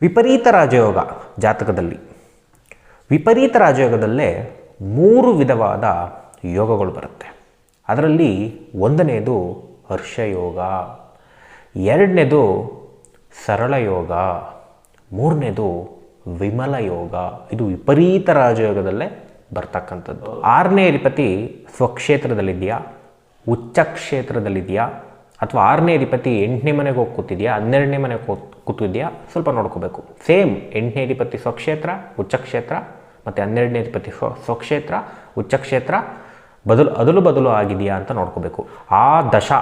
ವಿಪರೀತ ರಾಜಯೋಗ ಜಾತಕದಲ್ಲಿ. ವಿಪರೀತ ರಾಜಯೋಗದಲ್ಲೇ ಮೂರು ವಿಧವಾದ ಯೋಗಗಳು ಬರುತ್ತೆ. ಅದರಲ್ಲಿ ಒಂದನೇದು ಹರ್ಷಯೋಗ, ಎರಡನೇದು ಸರಳ ಯೋಗ ಮೂರನೇದು ವಿಮಲ ಯೋಗ ಇದು ವಿಪರೀತ ರಾಜಯೋಗದಲ್ಲೇ ಬರ್ತಕ್ಕಂಥದ್ದು. ಆರನೇ ಅಧಿಪತಿ ಸ್ವಕ್ಷೇತ್ರದಲ್ಲಿದೆಯಾ? ಉಚ್ಚ ಕ್ಷೇತ್ರದಲ್ಲಿದೆಯಾ ಅಥವಾ ಆರನೇ ಅಧಿಪತಿ ಎಂಟನೇ ಮನೆಗೆ ಹೋಗಿ ಕೂತಿದೆಯಾ, ಹನ್ನೆರಡನೇ ಮನೆಗೆ ಹೋಗಿ ಕೂತಿದೆಯಾ, ಸ್ವಲ್ಪ ನೋಡ್ಕೋಬೇಕು. ಸೇಮ್ ಎಂಟನೇ ಅಧಿಪತಿ ಸ್ವಕ್ಷೇತ್ರ, ಉಚ್ಚಕ್ಷೇತ್ರ ಮತ್ತು ಹನ್ನೆರಡನೇ ಅಧಿಪತಿ ಸ್ವ, ಸ್ವಕ್ಷೇತ್ರ, ಉಚ್ಚಕ್ಷೇತ್ರ, ಬದಲು, ಅದಲು ಬದಲು ಆಗಿದೆಯಾ ಅಂತ ನೋಡ್ಕೋಬೇಕು. ಆ ದಶ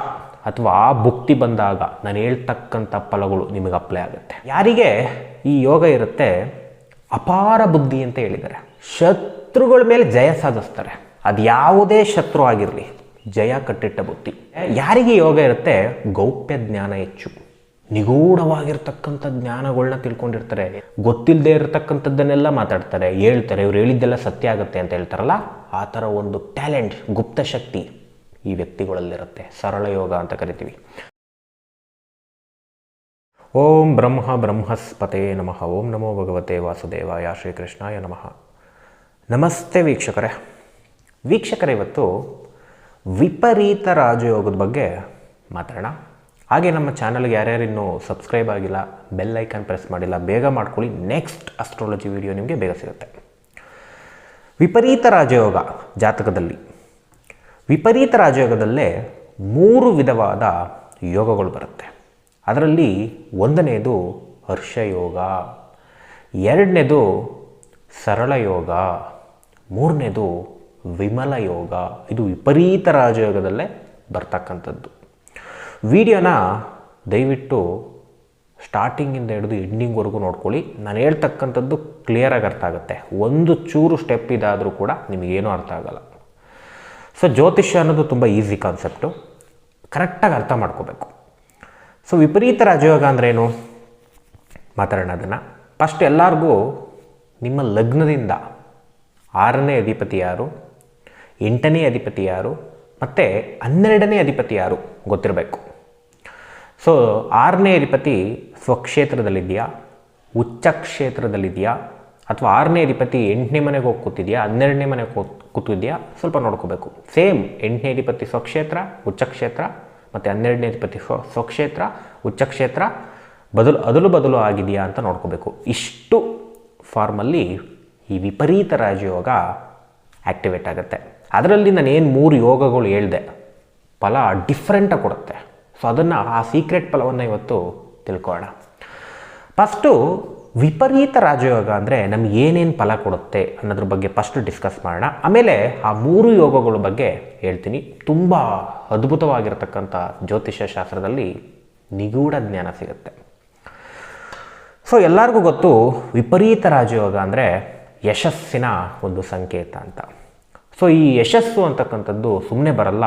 ಅಥವಾ ಆ ಭುಕ್ತಿ ಬಂದಾಗ ನಾನು ಹೇಳ್ತಕ್ಕಂಥ ಫಲಗಳು ನಿಮಗೆ ಅಪ್ಲೈ ಆಗುತ್ತೆ. ಯಾರಿಗೆ ಈ ಯೋಗ ಇರುತ್ತೆ? ಅಪಾರ ಬುದ್ಧಿ ಅಂತ ಹೇಳಿದ್ದಾರೆ. ಶತ್ರುಗಳ ಮೇಲೆ ಜಯ ಸಾಧಿಸ್ತಾರೆ. ಅದು ಯಾವುದೇ ಶತ್ರು ಆಗಿರಲಿ ಜಯ ಕಟ್ಟಿಟ್ಟ ಬುತ್ತಿ ಯಾರಿಗೆ ಯೋಗ ಇರುತ್ತೆ? ಗೌಪ್ಯ ಜ್ಞಾನ ಹೆಚ್ಚು. ನಿಗೂಢವಾಗಿರ್ತಕ್ಕಂಥ ಜ್ಞಾನಗಳನ್ನ ತಿಳ್ಕೊಂಡಿರ್ತಾರೆ. ಗೊತ್ತಿಲ್ಲದೆ ಇರತಕ್ಕಂಥದ್ದನ್ನೆಲ್ಲ ಮಾತಾಡ್ತಾರೆ, ಹೇಳ್ತಾರೆ, ಇವ್ರು ಹೇಳಿದ್ದೆಲ್ಲ ಸತ್ಯ ಆಗುತ್ತೆ ಅಂತ ಹೇಳ್ತಾರಲ್ಲ, ಆ ಥರ ಒಂದು ಟ್ಯಾಲೆಂಟ್, ಗುಪ್ತ ಶಕ್ತಿ ಈ ವ್ಯಕ್ತಿಗಳಲ್ಲಿರುತ್ತೆ. ಸರಳ ಯೋಗ ಅಂತ ಕರಿತೀವಿ. ಓಂ ಬ್ರಹ್ಮ ಬ್ರಹ್ಮಸ್ಪತೆ ನಮಃ. ಓಂ ನಮೋ ಭಗವತೆ ವಾಸುದೇವಾಯ ಶ್ರೀಕೃಷ್ಣಾಯ ನಮಃ. ನಮಸ್ತೆ ವೀಕ್ಷಕರೇ. ವೀಕ್ಷಕರೇ, ಇವತ್ತು ವಿಪರೀತ ರಾಜಯೋಗದ ಬಗ್ಗೆ ಮಾತಾಡೋಣ. ಹಾಗೆ ನಮ್ಮ ಚಾನಲ್ಗೆ ಯಾರ್ಯಾರು ಇನ್ನೂ ಸಬ್ಸ್ಕ್ರೈಬ್ ಆಗಿಲ್ಲ, ಬೆಲ್ ಐಕಾನ್ ಪ್ರೆಸ್ ಮಾಡಿಲ್ಲ, ಬೇಗ ಮಾಡ್ಕೊಳ್ಳಿ. ನೆಕ್ಸ್ಟ್ ಅಸ್ಟ್ರಾಲಜಿ ವಿಡಿಯೋ ನಿಮಗೆ ಬೇಗ ಸಿಗುತ್ತೆ. ವಿಪರೀತ ರಾಜಯೋಗ ಜಾತಕದಲ್ಲಿ. ವಿಪರೀತ ರಾಜಯೋಗದಲ್ಲೇ ಮೂರು ವಿಧವಾದ ಯೋಗಗಳು ಬರುತ್ತೆ. ಅದರಲ್ಲಿ ಒಂದನೇದು ಹರ್ಷಯೋಗ, ಎರಡನೇದು ಸರಳ ಯೋಗ ಮೂರನೇದು ವಿಮಲ ಯೋಗ. ಇದು ವಿಪರೀತ ರಾಜಯೋಗದಲ್ಲೇ ಬರ್ತಕ್ಕಂಥದ್ದು. ವಿಡಿಯೋನ ದಯವಿಟ್ಟು ಸ್ಟಾರ್ಟಿಂಗಿಂದ ಹಿಡಿದು ಎಂಡಿಂಗ್ವರೆಗೂ ನೋಡ್ಕೊಳ್ಳಿ. ನಾನು ಹೇಳ್ತಕ್ಕಂಥದ್ದು ಕ್ಲಿಯರಾಗಿ ಅರ್ಥ ಆಗುತ್ತೆ. ಒಂದು ಚೂರು ಸ್ಟೆಪ್ ಇದಾದರೂ ಕೂಡ ನಿಮಗೇನೂ ಅರ್ಥ ಆಗಲ್ಲ. ಸೊ ಜ್ಯೋತಿಷ್ಯ ಅನ್ನೋದು ತುಂಬ ಈಸಿ ಕಾನ್ಸೆಪ್ಟು ಕರೆಕ್ಟಾಗಿ ಅರ್ಥ ಮಾಡ್ಕೋಬೇಕು. ಸೊ ವಿಪರೀತ ರಾಜಯೋಗ ಅಂದ್ರೇನು ಮಾತಾಡೋಣ ಅದನ್ನು. ಫಸ್ಟ್ ಎಲ್ಲರಿಗೂ ನಿಮ್ಮ ಲಗ್ನದಿಂದ ಆರನೇ ಅಧಿಪತಿ ಯಾರು? ಎಂಟನೇ ಅಧಿಪತಿ ಯಾರು? ಮತ್ತು ಹನ್ನೆರಡನೇ ಅಧಿಪತಿ ಯಾರು? ಗೊತ್ತಿರಬೇಕು. ಸೊ ಆರನೇ ಅಧಿಪತಿ ಸ್ವಕ್ಷೇತ್ರದಲ್ಲಿದೆಯಾ? ಉಚ್ಚ ಕ್ಷೇತ್ರದಲ್ಲಿದೆಯಾ ಅಥವಾ ಆರನೇ ಅಧಿಪತಿ ಎಂಟನೇ ಮನೆಗೆ ಹೋಗಿ ಕೂತಿದೆಯಾ? ಹನ್ನೆರಡನೇ ಮನೆಗೆ ಹೋಗಿ ಕೂತಿದೆಯಾ? ಸ್ವಲ್ಪ ನೋಡ್ಕೋಬೇಕು. ಸೇಮ್ ಎಂಟನೇ ಅಧಿಪತಿ ಸ್ವಕ್ಷೇತ್ರ, ಉಚ್ಚಕ್ಷೇತ್ರ, ಮತ್ತು ಹನ್ನೆರಡನೇ ಅಧಿಪತಿ ಸ್ವ, ಸ್ವಕ್ಷೇತ್ರ, ಉಚ್ಚಕ್ಷೇತ್ರ, ಬದಲು, ಅದಲು ಬದಲು ಆಗಿದೆಯಾ ಅಂತ ನೋಡ್ಕೋಬೇಕು. ಇಷ್ಟು ಫಾರ್ಮಲ್ಲಿ ಈ ವಿಪರೀತ ರಾಜಯೋಗ ಆಕ್ಟಿವೇಟ್ ಆಗುತ್ತೆ. ಅದರಲ್ಲಿ ನಾನು ಏನು ಮೂರು ಯೋಗಗಳು ಹೇಳಿದೆ, ಫಲ ಡಿಫ್ರೆಂಟಾಗಿ ಕೊಡುತ್ತೆ. ಸೊ ಅದನ್ನು ಆ ಸೀಕ್ರೆಟ್ ಫಲವನ್ನು ಇವತ್ತು ತಿಳ್ಕೊಳ್ಳೋಣ. ಫಸ್ಟು ವಿಪರೀತ ರಾಜಯೋಗ ಅಂದರೆ ನಮ್ಗೆ ಏನೇನು ಫಲ ಕೊಡುತ್ತೆ ಅನ್ನೋದ್ರ ಬಗ್ಗೆ ಫಸ್ಟ್ ಡಿಸ್ಕಸ್ ಮಾಡೋಣ. ಆಮೇಲೆ ಆ ಮೂರು ಯೋಗಗಳ ಬಗ್ಗೆ ಹೇಳ್ತೀನಿ. ತುಂಬ ಅದ್ಭುತವಾಗಿರ್ತಕ್ಕಂಥ ಜ್ಯೋತಿಷ್ಯ ಶಾಸ್ತ್ರದಲ್ಲಿ ನಿಗೂಢ ಜ್ಞಾನ ಸಿಗುತ್ತೆ. ಸೊ ಎಲ್ಲರಿಗೂ ಗೊತ್ತು ವಿಪರೀತ ರಾಜಯೋಗ ಅಂದರೆ ಯಶಸ್ಸಿನ ಒಂದು ಸಂಕೇತ ಅಂತ. ಸೊ ಈ ಯಶಸ್ಸು ಅಂತಕ್ಕಂಥದ್ದು ಸುಮ್ಮನೆ ಬರಲ್ಲ.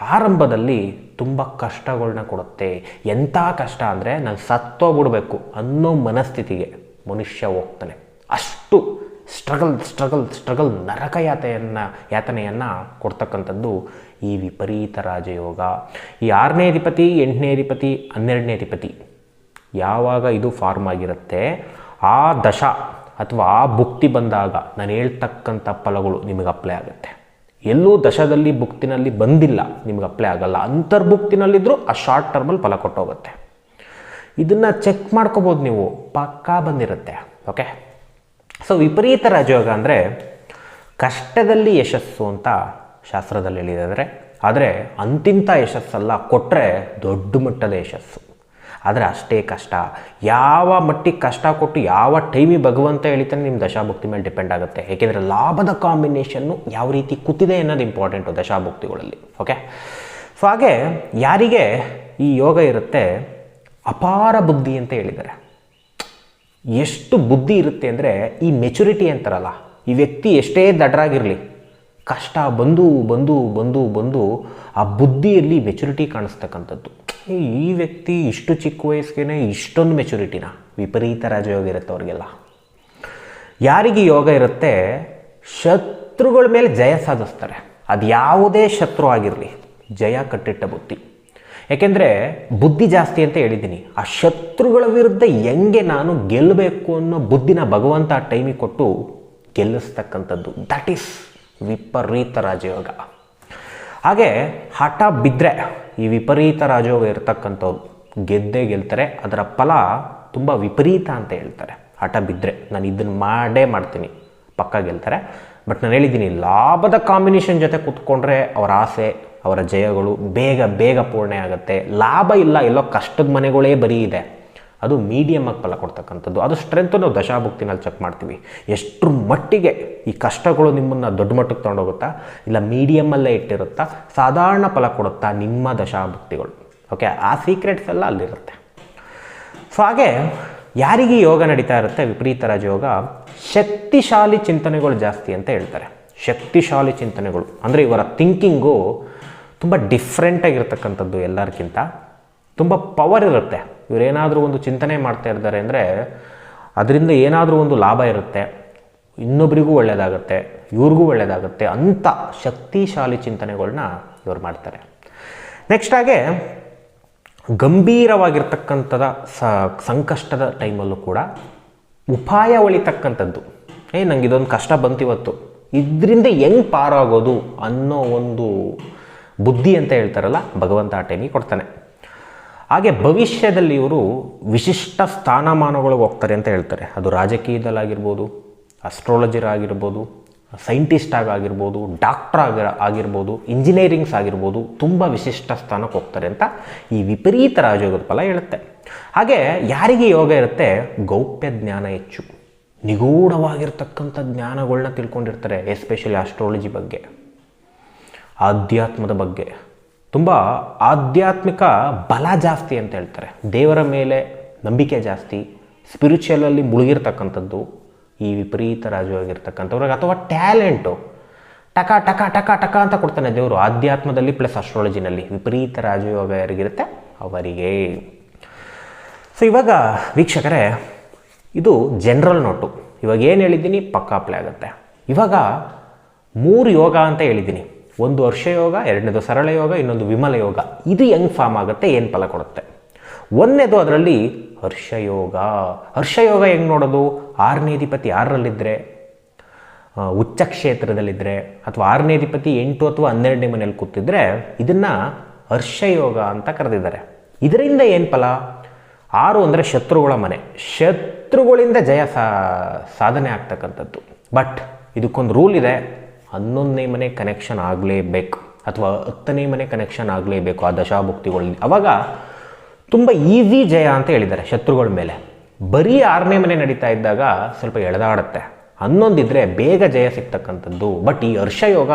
ಆರಂಭದಲ್ಲಿ ತುಂಬ ಕಷ್ಟಗಳನ್ನ ಕೊಡುತ್ತೆ. ಎಂಥ ಕಷ್ಟ ಅಂದರೆ ನಾನು ಸತ್ತೋಗ್ಬಿಡ್ಬೇಕು ಅನ್ನೋ ಮನಸ್ಥಿತಿಗೆ ಮನುಷ್ಯ ಹೋಗ್ತಾನೆ. ಅಷ್ಟು ಸ್ಟ್ರಗಲ್ ಸ್ಟ್ರಗಲ್ ಸ್ಟ್ರಗಲ್ ನರಕ ಯಾತೆಯನ್ನು, ಯಾತನೆಯನ್ನು ಕೊಡ್ತಕ್ಕಂಥದ್ದು ಈ ವಿಪರೀತ ರಾಜಯೋಗ. ಈ ಆರನೇ ಅಧಿಪತಿ, ಎಂಟನೇ ಅಧಿಪತಿ, ಹನ್ನೆರಡನೇ ಅಧಿಪತಿ ಯಾವಾಗ ಇದು ಫಾರ್ಮ್ ಆಗಿರುತ್ತೆ? ಆ ದಶ. ಅಥವಾ ಆ ಭುಕ್ತಿ ಬಂದಾಗ ನಾನು ಹೇಳ್ತಕ್ಕಂಥ ಫಲಗಳು ನಿಮಗೆ ಅಪ್ಲೈ ಆಗುತ್ತೆ. ಎಲ್ಲೂ ದಶದಲ್ಲಿ ಭುಕ್ತಿನಲ್ಲಿ ಬಂದಿಲ್ಲ, ನಿಮಗೆ ಅಪ್ಲೈ ಆಗಲ್ಲ. ಅಂತರ್ಭುಕ್ತಿನಲ್ಲಿದ್ದರೂ ಆ ಶಾರ್ಟ್ ಟರ್ಮಲ್ಲಿ ಫಲ ಕೊಟ್ಟೋಗುತ್ತೆ. ಇದನ್ನು ಚೆಕ್ ಮಾಡ್ಕೋಬೋದು ನೀವು. ಪಕ್ಕಾ ಬಂದಿರುತ್ತೆ ಓಕೆ ಸೊ ವಿಪರೀತ ರಾಜಯೋಗ ಅಂದರೆ ಕಷ್ಟದಲ್ಲಿ ಯಶಸ್ಸು ಅಂತ ಶಾಸ್ತ್ರದಲ್ಲಿ ಹೇಳಿದರೆ ಆದರೆ ಅಂತಿಂಥ ಯಶಸ್ಸಲ್ಲ ಕೊಟ್ಟರೆ ದೊಡ್ಡ ಮಟ್ಟದ ಯಶಸ್ಸು. ಆದರೆ ಅಷ್ಟೇ ಕಷ್ಟ. ಯಾವ ಮಟ್ಟಿಗೆ ಕಷ್ಟ ಕೊಟ್ಟು ಯಾವ ಟೈಮಿಗೆ ಭಗವಂತ ಹೇಳಿತಾನೆ ನಿಮ್ಮ ದಶಾಭುಕ್ತಿ ಮೇಲೆ ಡಿಪೆಂಡ್ ಆಗುತ್ತೆ. ಏಕೆಂದರೆ ಲಾಭದ ಕಾಂಬಿನೇಷನ್ನು ಯಾವ ರೀತಿ ಕೂತಿದೆ ಅನ್ನೋದು ಇಂಪಾರ್ಟೆಂಟು ದಶಾಭುಕ್ತಿಗಳಲ್ಲಿ. ಓಕೆ ಸೊ ಹಾಗೆ ಯಾರಿಗೆ ಈ ಯೋಗ ಇರುತ್ತೆ? ಅಪಾರ ಬುದ್ಧಿ ಅಂತ ಹೇಳಿದ್ದಾರೆ. ಎಷ್ಟು ಬುದ್ಧಿ ಇರುತ್ತೆ ಅಂದರೆ ಈ ಮೆಚುರಿಟಿ ಅಂತಾರಲ್ಲ, ಈ ವ್ಯಕ್ತಿ ಎಷ್ಟೇ ದಡ್ರಾಗಿರಲಿ, ಕಷ್ಟ ಬಂದು ಬಂದು ಬಂದು ಬಂದು ಆ ಬುದ್ಧಿಯಲ್ಲಿ ಮೆಚುರಿಟಿ ಕಾಣಿಸ್ತಕ್ಕಂಥದ್ದು. ಈ ವ್ಯಕ್ತಿ ಇಷ್ಟು ಚಿಕ್ಕ ವಯಸ್ಸಿಗೆ ಇಷ್ಟೊಂದು ಮೆಚುರಿಟಿನ ವಿಪರೀತ ರಾಜಯೋಗ ಇರುತ್ತೆ ಅವ್ರಿಗೆಲ್ಲ. ಯಾರಿಗೆ ಯೋಗ ಇರುತ್ತೆ? ಶತ್ರುಗಳ ಮೇಲೆ ಜಯ ಸಾಧಿಸ್ತಾರೆ. ಅದು ಯಾವುದೇ ಶತ್ರು ಆಗಿರಲಿ, ಜಯ ಕಟ್ಟಿಟ್ಟ ಬುದ್ಧಿ. ಯಾಕೆಂದರೆ ಬುದ್ಧಿ ಜಾಸ್ತಿ ಅಂತ ಹೇಳಿದ್ದೀನಿ. ಆ ಶತ್ರುಗಳ ವಿರುದ್ಧ ಹೆಂಗೆ ನಾನು ಗೆಲ್ಲಬೇಕು ಅನ್ನೋ ಬುದ್ಧಿನ ಭಗವಂತ ಆ ಟೈಮಿಗೆ ಕೊಟ್ಟು ಗೆಲ್ಲಿಸ್ತಕ್ಕಂಥದ್ದು. ದಟ್ ಈಸ್ ವಿಪರೀತ ರಾಜಯೋಗ. ಹಾಗೆ ಹಠ ಬಿದ್ದರೆ ಈ ವಿಪರೀತ ರಾಜಯೋಗ ಇರತಕ್ಕಂಥವ್ರು ಗೆದ್ದೇ ಗೆಲ್ತಾರೆ, ಅದರ ಫಲ ತುಂಬ ವಿಪರೀತ ಅಂತ ಹೇಳ್ತಾರೆ. ಹಠ ಬಿದ್ದರೆ ನಾನು ಇದನ್ನು ಮಾಡೇ ಮಾಡ್ತೀನಿ, ಪಕ್ಕ ಗೆಲ್ತಾರೆ. ಬಟ್ ನಾನು ಹೇಳಿದ್ದೀನಿ, ಲಾಭದ ಕಾಂಬಿನೇಷನ್ ಜೊತೆ ಕೂತ್ಕೊಂಡ್ರೆ ಅವರ ಆಸೆ, ಅವರ ಜಯಗಳು ಬೇಗ ಬೇಗ ಪೂರ್ಣೆ ಆಗುತ್ತೆ. ಲಾಭ ಇಲ್ಲ, ಎಲ್ಲೋ ಕಷ್ಟದ ಮನೆಗಳೇ ಬರೀ ಇದೆ. ಅದು ಮೀಡಿಯಮ್ ಆಗಿ ಫಲ ಕೊಡ್ತಕ್ಕಂಥದ್ದು. ಅದು ಸ್ಟ್ರೆಂತು ನಾವು ದಶಾಭುಕ್ತಿನಲ್ಲಿ ಚೆಕ್ ಮಾಡ್ತೀವಿ. ಎಷ್ಟರ ಮಟ್ಟಿಗೆ ಈ ಕಷ್ಟಗಳು ನಿಮ್ಮನ್ನು ದೊಡ್ಡ ಮಟ್ಟಕ್ಕೆ ತೊಗೊಂಡೋಗುತ್ತಾ? ಇಲ್ಲ ಮೀಡಿಯಮಲ್ಲೇ ಇಟ್ಟಿರುತ್ತಾ? ಸಾಧಾರಣ ಫಲ ಕೊಡುತ್ತಾ ನಿಮ್ಮ ದಶಾಭುಕ್ತಿಗಳು? ಓಕೆ ಆ ಸೀಕ್ರೆಟ್ಸ್ ಎಲ್ಲ ಅಲ್ಲಿರುತ್ತೆ. ಸೊ ಹಾಗೆ ಯಾರಿಗೆ ಯೋಗ ನಡೀತಾ ಇರುತ್ತೆ? ವಿಪರೀತ ರಾಜಯೋಗ ಶಕ್ತಿಶಾಲಿ ಚಿಂತನೆಗಳು ಜಾಸ್ತಿ ಅಂತ ಹೇಳ್ತಾರೆ. ಶಕ್ತಿಶಾಲಿ ಚಿಂತನೆಗಳು. ಅಂದರೆ ಇವರ ಥಿಂಕಿಂಗು ತುಂಬ ಡಿಫ್ರೆಂಟಾಗಿರ್ತಕ್ಕಂಥದ್ದು ಎಲ್ಲರಿಗಿಂತ ತುಂಬ ಪವರ್ ಇರುತ್ತೆ. ಇವರೇನಾದರೂ ಒಂದು ಚಿಂತನೆ ಮಾಡ್ತಾ ಇರ್ತಾರೆ ಅಂದರೆ ಅದರಿಂದ ಏನಾದರೂ ಒಂದು ಲಾಭ ಇರುತ್ತೆ. ಇನ್ನೊಬ್ರಿಗೂ ಒಳ್ಳೆಯದಾಗುತ್ತೆ ಇವ್ರಿಗೂ ಒಳ್ಳೆಯದಾಗುತ್ತೆ ಅಂಥ ಶಕ್ತಿಶಾಲಿ ಚಿಂತನೆಗಳನ್ನ ಇವ್ರು ಮಾಡ್ತಾರೆ. ನೆಕ್ಸ್ಟ್ ಹಾಗೆ ಗಂಭೀರವಾಗಿರ್ತಕ್ಕಂಥದ ಸಂಕಷ್ಟದ ಟೈಮಲ್ಲೂ ಕೂಡ ಉಪಾಯ ಒಳಿತಕ್ಕಂಥದ್ದು. ಏ, ನಂಗೆ ಇದೊಂದು ಕಷ್ಟ ಬಂತಿವತ್ತು. ಇದರಿಂದ ಹೆಂಗೆ ಪಾರಾಗೋದು ಅನ್ನೋ ಒಂದು ಬುದ್ಧಿ ಅಂತ ಹೇಳ್ತಾರಲ್ಲ, ಭಗವಂತ ಆ ಟೈಮಿಗೆ ಕೊಡ್ತಾನೆ. ಹಾಗೆ ಭವಿಷ್ಯದಲ್ಲಿ ಇವರು ವಿಶಿಷ್ಟ ಸ್ಥಾನಮಾನಗಳಿಗೆ ಹೋಗ್ತಾರೆ ಅಂತ ಹೇಳ್ತಾರೆ. ಅದು ರಾಜಕೀಯದಲ್ಲಾಗಿರ್ಬೋದು ಅಸ್ಟ್ರಾಲಜರ್ ಸೈಂಟಿಸ್ಟ್ ಆಗಿರ್ಬೋದು ಡಾಕ್ಟರ್ ಆಗಿ, ಆಗಿರ್ಬೋದು ಇಂಜಿನಿಯರಿಂಗ್ಸ್ ಆಗಿರ್ಬೋದು, ತುಂಬ ವಿಶಿಷ್ಟ ಸ್ಥಾನಕ್ಕೆ ಹೋಗ್ತಾರೆ ಅಂತ ಈ ವಿಪರೀತ ರಾಜಯೋಗದ ಫಲ ಹೇಳುತ್ತೆ. ಹಾಗೆ ಯಾರಿಗೆ ಯೋಗ ಇರುತ್ತೆ? ಗೌಪ್ಯ ಜ್ಞಾನ ಹೆಚ್ಚು. ನಿಗೂಢವಾಗಿರ್ತಕ್ಕಂಥ ಜ್ಞಾನಗಳನ್ನ ತಿಳ್ಕೊಂಡಿರ್ತಾರೆ ಎಸ್ಪೆಷಲಿ ಆಸ್ಟ್ರಾಲಜಿ ಬಗ್ಗೆ. ಆಧ್ಯಾತ್ಮದ ಬಗ್ಗೆ. ತುಂಬ ಆಧ್ಯಾತ್ಮಿಕ ಬಲ ಜಾಸ್ತಿ ಅಂತ ಹೇಳ್ತಾರೆ. ದೇವರ ಮೇಲೆ ನಂಬಿಕೆ ಜಾಸ್ತಿ ಸ್ಪಿರಿಚುವಲಲ್ಲಿ ಮುಳುಗಿರ್ತಕ್ಕಂಥದ್ದು, ಈ ವಿಪರೀತ ರಾಜವಾಗಿರ್ತಕ್ಕಂಥವ್ರಿಗೆ ಅಥವಾ ಟ್ಯಾಲೆಂಟು ಟಕ ಟಕ ಟಕ ಟಕ ಅಂತ ಕೊಡ್ತಾನೆ ದೇವರು ಆಧ್ಯಾತ್ಮದಲ್ಲಿ ಪ್ಲಸ್ ಅಸ್ಟ್ರಾಲಜಿನಲ್ಲಿ ವಿಪರೀತ ರಾಜಯೋಗ ಯಾರಿಗಿರುತ್ತೆ ಅವರಿಗೆ. ಸೊ ಇವಾಗ ವೀಕ್ಷಕರೇ, ಇದು ಜನರಲ್ ನೋಟು ಇವಾಗ ಏನು ಹೇಳಿದ್ದೀನಿ? ಪಕ್ಕಾ ಅಪ್ಲೈ ಆಗುತ್ತೆ. ಇವಾಗ ಮೂರು ಯೋಗ ಅಂತ ಹೇಳಿದ್ದೀನಿ. ಒಂದು ವರ್ಷ ಯೋಗ, ಎರಡನೇದು ಸರಳ ಯೋಗ, ಇನ್ನೊಂದು ವಿಮಲ ಯೋಗ. ಇದು ಹೆಂಗೆ ಫಾರ್ಮ್ ಆಗುತ್ತೆ, ಏನು ಫಲ ಕೊಡುತ್ತೆ? ಒಂದನೇದು ಅದರಲ್ಲಿ ಹರ್ಷಯೋಗ ಹರ್ಷಯೋಗ ಹೆಂಗೆ ನೋಡೋದು? ಆರನೇ ಅಧಿಪತಿ ಆರರಲ್ಲಿದ್ದರೆ ಉಚ್ಚ ಕ್ಷೇತ್ರದಲ್ಲಿದ್ದರೆ ಅಥವಾ ಆರನೇ ಅಧಿಪತಿ ಎಂಟು ಅಥವಾ ಹನ್ನೆರಡನೇ ಮನೆಯಲ್ಲಿ ಕೂತಿದ್ರೆ, ಇದನ್ನು ಹರ್ಷಯೋಗ ಅಂತ ಕರೆದಿದ್ದಾರೆ. ಇದರಿಂದ ಏನು ಫಲ? ಆರು ಅಂದರೆ ಶತ್ರುಗಳ ಮನೆ. ಶತ್ರುಗಳಿಂದ ಜಯ ಸಾಧನೆ ಆಗ್ತಕ್ಕಂಥದ್ದು. ಬಟ್ ಇದಕ್ಕೊಂದು ರೂಲ್ ಇದೆ. ಹನ್ನೊಂದನೇ ಮನೆ ಕನೆಕ್ಷನ್ ಆಗಲೇಬೇಕು ಅಥವಾ ಹತ್ತನೇ ಮನೆ ಕನೆಕ್ಷನ್ ಆಗಲೇಬೇಕು ಆ ದಶಾಭುಕ್ತಿಗಳಲ್ಲಿ ಅವಾಗ ತುಂಬ ಈಸಿ ಜಯ ಅಂತ ಹೇಳಿದ್ದಾರೆ ಶತ್ರುಗಳ ಮೇಲೆ. ಬರೀ ಆರನೇ ಮನೆ ನಡೀತಾ ಇದ್ದಾಗ ಸ್ವಲ್ಪ ಎಳೆದಾಡುತ್ತೆ. ಹನ್ನೊಂದಿದ್ರೆ ಬೇಗ ಜಯ ಸಿಗ್ತಕ್ಕಂಥದ್ದು, ಬಟ್ ಈ ಹರ್ಷಯೋಗ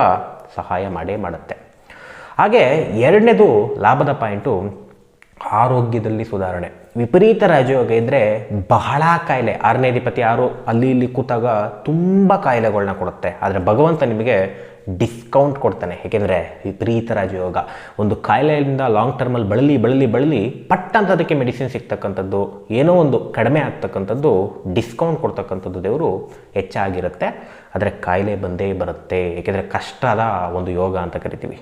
ಸಹಾಯ ಮಾಡೇ ಮಾಡುತ್ತೆ. ಹಾಗೆ ಎರಡನೇದು ಲಾಭದ ಪಾಯಿಂಟು ಆರೋಗ್ಯದಲ್ಲಿ ಸುಧಾರಣೆ. ವಿಪರೀತ ರಾಜಯೋಗ ಇದ್ದರೆ ಬಹಳ ಕಾಯಿಲೆ. ಆರನೇ ಅಧಿಪತಿ ಯಾರು? ಅಲ್ಲಿ ಇಲ್ಲಿ ಕೂತಾಗ ತುಂಬ ಕಾಯಿಲೆಗಳನ್ನ ಕೊಡುತ್ತೆ. ಆದರೆ ಭಗವಂತ ನಿಮಗೆ ಡಿಸ್ಕೌಂಟ್ ಕೊಡ್ತಾನೆ. ಏಕೆಂದರೆ ವಿಪರೀತ ರಾಜಯೋಗ. ಒಂದು ಕಾಯಿಲೆಯಿಂದ ಲಾಂಗ್ ಟರ್ಮಲ್ಲಿ ಬಳಲಿ ಬಳಲಿ ಬಳಲಿ ಪಟ್ ಅಂತ ಅದಕ್ಕೆ ಮೆಡಿಸಿನ್ ಸಿಗ್ತಕ್ಕಂಥದ್ದು, ಏನೋ ಒಂದು ಕಡಿಮೆ ಆಗ್ತಕ್ಕಂಥದ್ದು ಡಿಸ್ಕೌಂಟ್ ಕೊಡ್ತಕ್ಕಂಥದ್ದು ದೇವರು ಹೆಚ್ಚಾಗಿರುತ್ತೆ. ಆದರೆ ಕಾಯಿಲೆ ಬಂದೇ ಬರುತ್ತೆ. ಏಕೆಂದರೆ ಕಷ್ಟದ ಒಂದು ಯೋಗ ಅಂತ ಕರಿತೀವಿ.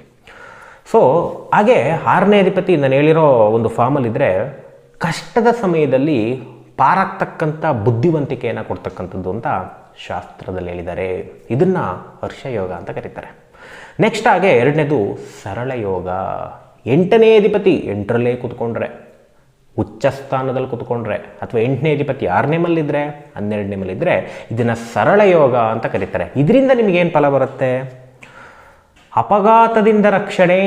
ಸೊ ಹಾಗೆ ಆರನೇ ಅಧಿಪತಿ ನಾನು ಹೇಳಿರೋ ಒಂದು ಫಾರ್ಮಲ್ಲಿದ್ದರೆ ಕಷ್ಟದ ಸಮಯದಲ್ಲಿ ಪಾರಾಗ್ತಕ್ಕಂಥ ಬುದ್ಧಿವಂತಿಕೆಯನ್ನು ಕೊಡ್ತಕ್ಕಂಥದ್ದು ಅಂತ ಶಾಸ್ತ್ರದಲ್ಲಿ ಹೇಳಿದ್ದಾರೆ. ಇದನ್ನು ಹರ್ಷಯೋಗ ಅಂತ ಕರೀತಾರೆ. ನೆಕ್ಸ್ಟ್ ಹಾಗೆ ಎರಡನೇದು ಸರಳ ಯೋಗ. ಎಂಟನೇ ಅಧಿಪತಿ ಎಂಟರಲ್ಲೇ ಕೂತ್ಕೊಂಡ್ರೆ, ಉಚ್ಚ ಸ್ಥಾನದಲ್ಲಿ ಕೂತ್ಕೊಂಡ್ರೆ, ಅಥವಾ ಎಂಟನೇ ಅಧಿಪತಿ ಆರನೇ ಮಲ್ಲಿದ್ರೆ, ಹನ್ನೆರಡನೇ ಮಲ್ಲಿದ್ರೆ ಇದನ್ನು ಸರಳ ಯೋಗ ಅಂತ ಕರೀತಾರೆ. ಇದರಿಂದ ನಿಮಗೇನು ಫಲ ಬರುತ್ತೆ? ಅಪಘಾತದಿಂದ ರಕ್ಷಣೆ,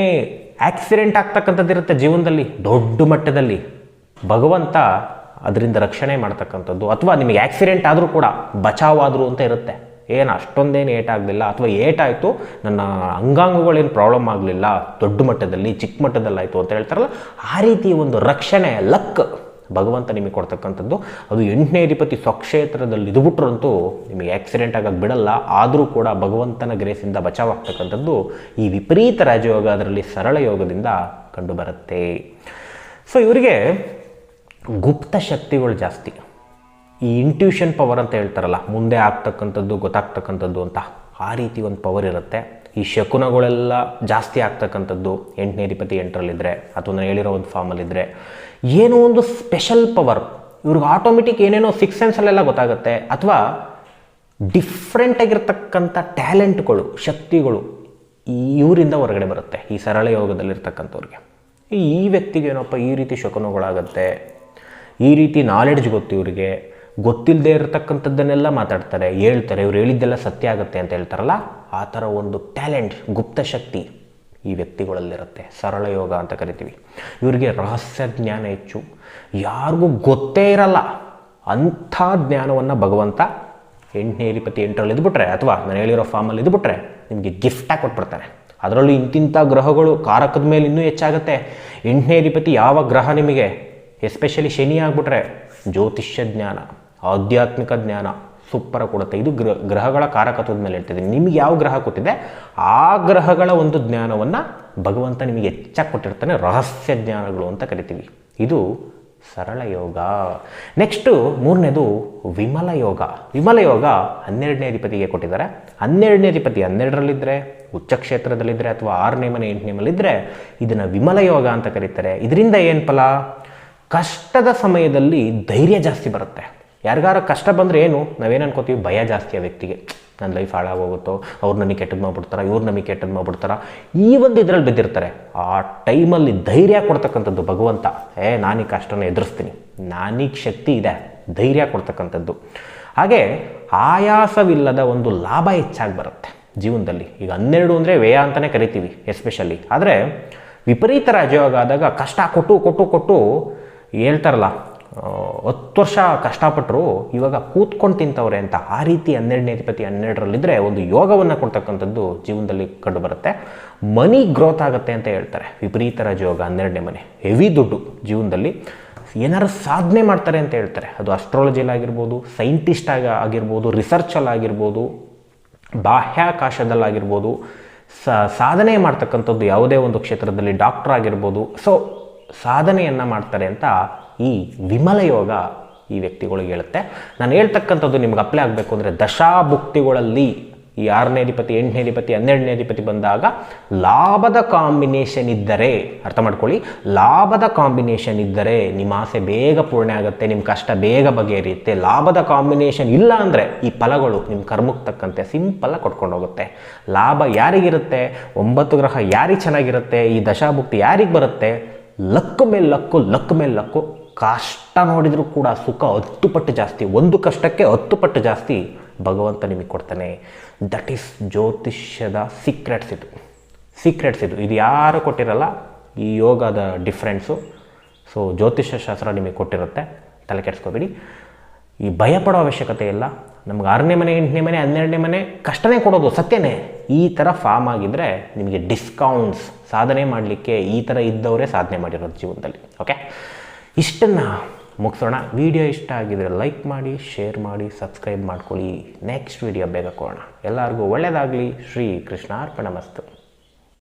ಆಕ್ಸಿಡೆಂಟ್ ಆಗ್ತಕ್ಕಂಥದ್ದಿರುತ್ತೆ ಜೀವನದಲ್ಲಿ, ದೊಡ್ಡ ಮಟ್ಟದಲ್ಲಿ. ಭಗವಂತ ಅದರಿಂದ ರಕ್ಷಣೆ ಮಾಡ್ತಕ್ಕಂಥದ್ದು ಅಥವಾ ನಿಮಗೆ ಆಕ್ಸಿಡೆಂಟ್ ಆದರೂ ಕೂಡ ಬಚಾವಾದರು ಅಂತ ಇರುತ್ತೆ. ಏನು ಅಷ್ಟೊಂದೇನು ಏಟಾಗಲಿಲ್ಲ ಅಥವಾ ಏಟಾಯಿತು, ನನ್ನ ಅಂಗಾಂಗಗಳೇನು ಪ್ರಾಬ್ಲಮ್ ಆಗಲಿಲ್ಲ, ದೊಡ್ಡ ಮಟ್ಟದಲ್ಲಿ, ಚಿಕ್ಕ ಮಟ್ಟದಲ್ಲಾಯಿತು ಅಂತ ಹೇಳ್ತಾರಲ್ಲ, ಆ ರೀತಿ ಒಂದು ರಕ್ಷಣೆ, ಲಕ್ ಭಗವಂತ ನಿಮಗೆ ಕೊಡ್ತಕ್ಕಂಥದ್ದು. ಅದು ಎಂಟನೇ ಅಧಿಪತಿ ಸ್ವಕ್ಷೇತ್ರದಲ್ಲಿ ಇದ್ಬಿಟ್ರಂತೂ ನಿಮಗೆ ಆಕ್ಸಿಡೆಂಟ್ ಆಗೋದು ಬಿಡಲ್ಲ, ಆದರೂ ಕೂಡ ಭಗವಂತನ ಗ್ರೇಸಿಂದ ಬಚಾವಾಗ್ತಕ್ಕಂಥದ್ದು ಈ ವಿಪರೀತ ರಾಜಯೋಗ, ಅದರಲ್ಲಿ ಸರಳ ಯೋಗದಿಂದ ಕಂಡುಬರುತ್ತೆ. ಸೊ ಇವರಿಗೆ ಗುಪ್ತ ಶಕ್ತಿಗಳು ಜಾಸ್ತಿ. ಈ ಇಂಟ್ಯೂಷನ್ ಪವರ್ ಅಂತ ಹೇಳ್ತಾರಲ್ಲ, ಮುಂದೆ ಆಗ್ತಕ್ಕಂಥದ್ದು, ಗೊತ್ತಾಗ್ತಕ್ಕಂಥದ್ದು ಅಂತ, ಆ ರೀತಿ ಒಂದು ಪವರ್ ಇರುತ್ತೆ. ಈ ಶಕುನಗಳೆಲ್ಲ ಜಾಸ್ತಿ ಆಗ್ತಕ್ಕಂಥದ್ದು, ಎಂಟನೇ ಅಧಿಪತಿ ಎಂಟರಲ್ಲಿದ್ದರೆ ಅಥವಾ ನಾನು ಹೇಳಿರೋ ಒಂದು ಫಾರ್ಮಲ್ಲಿದ್ದರೆ ಏನೋ ಒಂದು ಸ್ಪೆಷಲ್ ಪವರ್ ಇವ್ರಿಗೆ ಆಟೋಮೆಟಿಕ್ ಏನೇನೋ ಸಿಕ್ಸ್ ಸೆನ್ಸಲ್ಲೆಲ್ಲ ಗೊತ್ತಾಗುತ್ತೆ, ಅಥವಾ ಡಿಫ್ರೆಂಟಾಗಿರ್ತಕ್ಕಂಥ ಟ್ಯಾಲೆಂಟ್ಗಳು ಶಕ್ತಿಗಳು ಇವರಿಂದ ಹೊರಗಡೆ ಬರುತ್ತೆ, ಈ ಸರಳ ಯೋಗದಲ್ಲಿರ್ತಕ್ಕಂಥವ್ರಿಗೆ. ಈ ವ್ಯಕ್ತಿಗೆ ಏನಪ್ಪ ಈ ರೀತಿ ಶಕುನಗಳಾಗತ್ತೆ ಈ ರೀತಿ ನಾಲೆಡ್ಜ್ ಗೊತ್ತು ಇವರಿಗೆ. ಗೊತ್ತಿಲ್ಲದೆ ಇರತಕ್ಕಂಥದ್ದನ್ನೆಲ್ಲ ಮಾತಾಡ್ತಾರೆ, ಹೇಳ್ತಾರೆ, ಇವ್ರು ಹೇಳಿದ್ದೆಲ್ಲ ಸತ್ಯ ಆಗುತ್ತೆ ಅಂತ ಹೇಳ್ತಾರಲ್ಲ, ಆ ಥರ ಒಂದು ಟ್ಯಾಲೆಂಟ್ ಗುಪ್ತ ಶಕ್ತಿ ಈ ವ್ಯಕ್ತಿಗಳಲ್ಲಿರುತ್ತೆ. ಸರಳ ಯೋಗ ಅಂತ ಕರಿತೀವಿ. ಇವರಿಗೆ ರಹಸ್ಯ ಜ್ಞಾನ ಹೆಚ್ಚು. ಯಾರಿಗೂ ಗೊತ್ತೇ ಇರಲ್ಲ ಅಂಥ ಜ್ಞಾನವನ್ನು ಭಗವಂತ ಎಂಟನೇ ಇಪ್ಪತ್ತಿ ಎಂಟರಲ್ಲಿ ಇದ್ಬಿಟ್ರೆ, ಅಥವಾ ನಾನು ಹೇಳಿರೋ ಫಾರ್ಮಲ್ಲಿ ಇದ್ಬಿಟ್ರೆ ನಿಮಗೆ ಗಿಫ್ಟಾಗಿ ಕೊಟ್ಬಿಡ್ತಾನೆ. ಅದರಲ್ಲೂ ಇಂತಿಂಥ ಗ್ರಹಗಳು ಕಾರಕದ ಮೇಲೆ ಇನ್ನೂ ಹೆಚ್ಚಾಗುತ್ತೆ. ಎಂಟನೇ ಅಧಿಪತಿ ಯಾವ ಗ್ರಹ ನಿಮಗೆ? ಎಸ್ಪೆಷಲಿ ಶನಿ ಆಗಿಬಿಟ್ರೆ ಜ್ಯೋತಿಷ್ಯ ಜ್ಞಾನ, ಆಧ್ಯಾತ್ಮಿಕ ಜ್ಞಾನ ಸೂಪರ ಕೊಡುತ್ತೆ. ಇದು ಗ್ರಹ, ಗ್ರಹಗಳ ಕಾರಕತ್ವದ ಮೇಲೆ ಹೇಳ್ತಿದ್ದೀನಿ. ನಿಮಗೆ ಯಾವ ಗ್ರಹ ಕೊಟ್ಟಿದೆ ಆ ಗ್ರಹಗಳ ಒಂದು ಜ್ಞಾನವನ್ನು ಭಗವಂತ ನಿಮಗೆ ಹೆಚ್ಚಾಗಿ ಕೊಟ್ಟಿರ್ತಾನೆ. ರಹಸ್ಯ ಜ್ಞಾನಗಳು ಅಂತ ಕರಿತೀವಿ. ಇದು ಸರಳ ಯೋಗ. ನೆಕ್ಸ್ಟು ಮೂರನೇದು ವಿಮಲ ಯೋಗ. ವಿಮಲ ಯೋಗ ಹನ್ನೆರಡನೇ ಅಧಿಪತಿಗೆ ಕೊಟ್ಟಿದ್ದಾರೆ. ಹನ್ನೆರಡನೇ ಅಧಿಪತಿ ಹನ್ನೆರಡರಲ್ಲಿದ್ದರೆ ಉಚ್ಚ ಕ್ಷೇತ್ರದಲ್ಲಿದ್ದರೆ ಅಥವಾ ಆರನೇ ಮನೆ ಎಂಟನೇ ಮನೆಯಲ್ಲಿದ್ದರೆ ಇದನ್ನು ವಿಮಲ ಯೋಗ ಅಂತ ಕರೀತಾರೆ. ಇದರಿಂದ ಏನು ಫಲ? ಕಷ್ಟದ ಸಮಯದಲ್ಲಿ ಧೈರ್ಯ ಜಾಸ್ತಿ ಬರುತ್ತೆ. ಯಾರಿಗಾರ ಕಷ್ಟ ಬಂದರೆ ಏನು? ನಾವೇನು ಅನ್ಕೋತೀವಿ? ಭಯ ಜಾಸ್ತಿ ಆ ವ್ಯಕ್ತಿಗೆ. ನನ್ನ ಲೈಫ್ ಹಾಳಾಗೋಗುತ್ತೋ? ಅವ್ರು ನನಗೆ ಕೆಟ್ಟದ್ದು ಮಾಡ್ಬಿಡ್ತಾರ? ಇವ್ರು ನಮಗೆ ಕೆಟ್ಟದ್ದು ಮಾಡ್ಬಿಡ್ತಾರ? ಈ ಒಂದು ಇದರಲ್ಲಿ ಬಿದ್ದಿರ್ತಾರೆ. ಆ ಟೈಮಲ್ಲಿ ಧೈರ್ಯ ಕೊಡ್ತಕ್ಕಂಥದ್ದು ಭಗವಂತ. ಏ, ನಾನು ಈ ಕಷ್ಟನ ಎದುರಿಸ್ತೀನಿ. ನಾನೀಗ ಶಕ್ತಿ ಇದೆ. ಧೈರ್ಯ ಕೊಡ್ತಕ್ಕಂಥದ್ದು. ಹಾಗೆ ಆಯಾಸವಿಲ್ಲದ ಒಂದು ಲಾಭ ಹೆಚ್ಚಾಗಿ ಬರುತ್ತೆ ಜೀವನದಲ್ಲಿ. ಈಗ ಹನ್ನೆರಡು ಅಂದರೆ ವ್ಯಯ ಅಂತಲೇ ಕರಿತೀವಿ ಎಸ್ಪೆಷಲಿ ಆದರೆ ವಿಪರೀತ ರಾಜಯೋಗ ಆದಾಗ ಕಷ್ಟ ಕೊಟ್ಟು ಕೊಟ್ಟು ಕೊಟ್ಟು ಹೇಳ್ತಾರಲ್ಲ ಹತ್ತು ವರ್ಷ ಕಷ್ಟಪಟ್ಟರು ಇವಾಗ ಕೂತ್ಕೊಂಡು ತಿಂತವ್ರೆ ಅಂತ ಆ ರೀತಿ ಹನ್ನೆರಡನೇ ಅಧಿಪತಿ ಹನ್ನೆರಡರಲ್ಲಿದ್ದರೆ ಒಂದು ಯೋಗವನ್ನು ಕೊಡ್ತಕ್ಕಂಥದ್ದು ಜೀವನದಲ್ಲಿ ಕಂಡುಬರುತ್ತೆ. ಮನಿ ಗ್ರೋತ್ ಆಗುತ್ತೆ ಅಂತ ಹೇಳ್ತಾರೆ. ವಿಪರೀತ ರಾಜಯೋಗ ಹನ್ನೆರಡನೇ ಮನೆ. ಹೆವಿ ದುಡ್ಡು ಜೀವನದಲ್ಲಿ. ಏನಾರು ಸಾಧನೆ ಮಾಡ್ತಾರೆ ಅಂತ ಹೇಳ್ತಾರೆ. ಅದು ಅಸ್ಟ್ರಾಲಜಿಯಲ್ಲಿ ಆಗಿರ್ಬೋದು ಸೈಂಟಿಸ್ಟ್ ಆಗಿ ಆಗಿರ್ಬೋದು ರಿಸರ್ಚಲ್ಲಿ ಆಗಿರ್ಬೋದು, ಬಾಹ್ಯಾಕಾಶದಲ್ಲಾಗಿರ್ಬೋದು ಸಾಧನೆ ಮಾಡ್ತಕ್ಕಂಥದ್ದು ಯಾವುದೇ ಒಂದು ಕ್ಷೇತ್ರದಲ್ಲಿ ಡಾಕ್ಟರ್ ಆಗಿರ್ಬೋದು. ಸೊ ಸಾಧನೆಯನ್ನು ಮಾಡ್ತಾರೆ ಅಂತ ಈ ವಿಮಲ ಯೋಗ ಈ ವ್ಯಕ್ತಿಗಳಿಗೆ ಹೇಳುತ್ತೆ. ನಾನು ಹೇಳ್ತಕ್ಕಂಥದ್ದು ನಿಮ್ಗೆ ಅಪ್ಲೈ ಆಗಬೇಕು ಅಂದರೆ ದಶಾಭುಕ್ತಿಗಳಲ್ಲಿ ಈ ಆರನೇ ಅಧಿಪತಿ, ಎಂಟನೇ ಅಧಿಪತಿ, ಹನ್ನೆರಡನೇ ಅಧಿಪತಿ ಬಂದಾಗ ಲಾಭದ ಕಾಂಬಿನೇಷನ್ ಇದ್ದರೆ, ಅರ್ಥ ಮಾಡ್ಕೊಳ್ಳಿ, ಲಾಭದ ಕಾಂಬಿನೇಷನ್ ಇದ್ದರೆ ನಿಮ್ಮ ಆಸೆ ಬೇಗ ಪೂರ್ಣ ಆಗುತ್ತೆ, ನಿಮ್ಮ ಕಷ್ಟ ಬೇಗ ಬಗೆಹರಿಯುತ್ತೆ. ಲಾಭದ ಕಾಂಬಿನೇಷನ್ ಇಲ್ಲ ಅಂದರೆ ಈ ಫಲಗಳು ನಿಮ್ಮ ಕರ್ಮಕ್ಕೆ ತಕ್ಕಂತೆ ಸಿಂಪಲ್ಲಾಗಿ ಕೊಟ್ಕೊಂಡು ಹೋಗುತ್ತೆ. ಲಾಭ ಯಾರಿಗಿರುತ್ತೆ? ಒಂಬತ್ತು ಗ್ರಹ ಯಾರಿಗೆ ಚೆನ್ನಾಗಿರುತ್ತೆ? ಈ ದಶಾಭುಕ್ತಿ ಯಾರಿಗೆ ಬರುತ್ತೆ? ಲಕ್ ಮೇಲೆ ಲಕ್ಕು ಲಕ್ ಮೇಲೆ ಲಕ್ಕು. ಕಷ್ಟ ನೋಡಿದರೂ ಕೂಡ ಸುಖ ಹತ್ತು ಪಟ್ಟು ಜಾಸ್ತಿ. ಒಂದು ಕಷ್ಟಕ್ಕೆ ಹತ್ತು ಪಟ್ಟು ಜಾಸ್ತಿ ಭಗವಂತ ನಿಮಗೆ ಕೊಡ್ತಾನೆ. ದಟ್ ಈಸ್ ಜ್ಯೋತಿಷ್ಯದ ಸೀಕ್ರೆಟ್ಸ್ ಇದು. ಸೀಕ್ರೆಟ್ಸ್ ಇದು. ಇದು ಯಾರು ಕೊಟ್ಟಿರಲ್ಲ, ಈ ಯೋಗದ ಡಿಫ್ರೆನ್ಸು ಸೊ ಜ್ಯೋತಿಷ್ಯ ಶಾಸ್ತ್ರ ನಿಮಗೆ ಕೊಟ್ಟಿರುತ್ತೆ. ತಲೆ ಕೆಡಿಸ್ಕೋಬೇಡಿ. ಈ ಭಯಪಡೋ ಅವಶ್ಯಕತೆ ಇಲ್ಲ. ನಮ್ಗೆ ಆರನೇ ಮನೆ, ಎಂಟನೇ ಮನೆ, ಹನ್ನೆರಡನೇ ಮನೆ ಕಷ್ಟನೇ ಕೊಡೋದು, ಸತ್ಯನೇ. ಈ ಥರ ಫಾರ್ಮ್ ಆಗಿದ್ದರೆ ನಿಮಗೆ ಡಿಸ್ಕೌಂಟ್ಸ್ ಸಾಧನೆ ಮಾಡಲಿಕ್ಕೆ ಈ ಥರ ಇದ್ದವರೇ ಸಾಧನೆ ಮಾಡಿರೋದು ಜೀವನದಲ್ಲಿ ಓಕೆ ಇಷ್ಟನ್ನು ಮುಗಿಸೋಣ. ವಿಡಿಯೋ ಇಷ್ಟ ಆಗಿದರೆ ಲೈಕ್ ಮಾಡಿ ಶೇರ್ ಮಾಡಿ ಸಬ್ಸ್ಕ್ರೈಬ್ ಮಾಡ್ಕೊಳ್ಳಿ. ನೆಕ್ಸ್ಟ್ ವಿಡಿಯೋ ಬೇಗ ಕೊಡೋಣ. ಎಲ್ಲರಿಗೂ ಒಳ್ಳೆಯದಾಗಲಿ ಶ್ರೀ ಕೃಷ್ಣ ಅರ್ಪಣ ಮಸ್ತು.